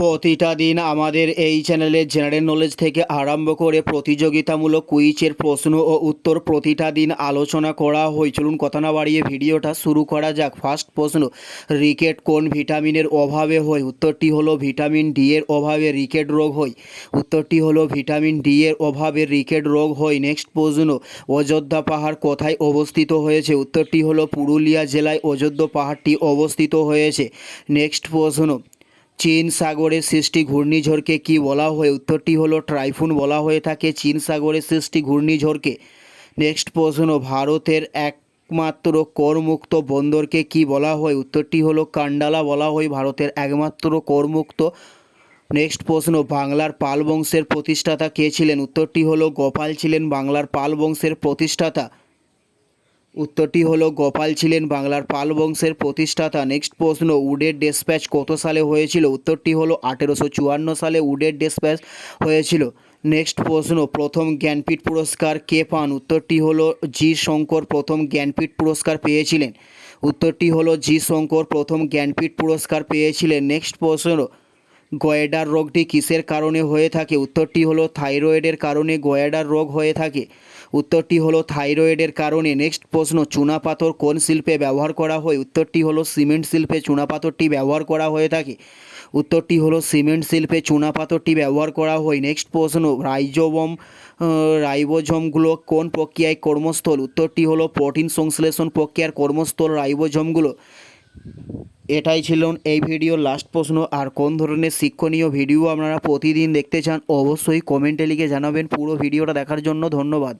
প্রতিটা দিন আমাদের এই চ্যানেলে জেনারেল নলেজ থেকে আরম্ভ করে প্রতিযোগিতামূলক কুইজের প্রশ্ন ও উত্তর প্রতিটা দিন আলোচনা করা হয়। চলুন কথা না বাড়িয়ে ভিডিওটা শুরু করা যাক। ফার্স্ট প্রশ্ন রিকেট কোন ভিটামিনের অভাবে হয়? উত্তরটি হলো ভিটামিন ডি এর অভাবে রিকেট রোগ হয়। উত্তরটি হলো ভিটামিন ডি এর অভাবে রিকেট রোগ হয়। নেক্সট প্রশ্ন, অযোধ্যা পাহাড় কোথায় অবস্থিত হয়েছে? উত্তরটি হলো পুরুলিয়া জেলায় অযোধ্যা পাহাড়টি অবস্থিত হয়েছে। নেক্সট প্রশ্ন চীন সাগরের সৃষ্টি ঘূর্ণিঝড়কে কি বলা হয়? উত্তরটি হলো, ট্রাইফুন বলা হয়ে থাকে চীন সাগরের সৃষ্টি ঘূর্ণিঝড়কে। নেক্সট প্রশ্ন, ভারতের একমাত্র করমুক্ত বন্দরকে কি বলা হয়? উত্তরটি হলো, কান্ডালা বলা হয় ভারতের একমাত্র করমুক্ত। নেক্সট প্রশ্ন, বাংলার পাল বংশের প্রতিষ্ঠাতা কে ছিলেন? উত্তরটি হলো, গোপাল ছিলেন বাংলার পাল বংশের প্রতিষ্ঠাতা। উত্তরটি হলো, গোপাল ছিলেন বাংলার পাল বংশের প্রতিষ্ঠাতা। নেক্সট প্রশ্ন, উডের ডেসপ্যাচ কত সালে হয়েছিল? উত্তরটি হলো, আঠেরোশো চুয়ান্ন সালে উডের ডেসপ্যাচ হয়েছিল। নেক্সট প্রশ্ন, প্রথম জ্ঞানপীঠ পুরস্কার কে পান? উত্তরটি হলো, জি শঙ্কর প্রথম জ্ঞানপীঠ পুরস্কার পেয়েছিলেন। উত্তরটি হলো, জি শঙ্কর প্রথম জ্ঞানপীঠ পুরস্কার পেয়েছিলেন। নেক্সট প্রশ্ন গয়েডার রোগটি কিসের কারণে হয়ে থাকে? উত্তরটি হলো, থাইরয়েডের কারণে গয়েডার রোগ হয়ে থাকে। উত্তরটি হলো, থাইরয়েডের কারণে। নেক্সট প্রশ্ন চুনাপাথর কোন শিল্পে ব্যবহার করা হয়? উত্তরটি হলো, সিমেন্ট শিল্পে চুনাপাথরটি ব্যবহার করা হয়ে থাকে। উত্তরটি হলো, সিমেন্ট শিল্পে চুনাপাথরটি ব্যবহার করা হয়। নেক্সট প্রশ্ন, রাইজোবম রাইবোজমগুলো কোন প্রক্রিয়ায় কর্মস্থল? উত্তরটি হলো, প্রোটিন সংশ্লেষণ প্রক্রিয়ার কর্মস্থল রাইবোজমগুলো। এটাই ছিল এই ভিডিওর লাস্ট প্রশ্ন। আর কোন ধরনের শিক্ষণীয় ভিডিও আপনারা প্রতিদিন দেখতে চান, অবশ্যই কমেন্টে লিখে জানাবেন। পুরো ভিডিওটা দেখার জন্য ধন্যবাদ।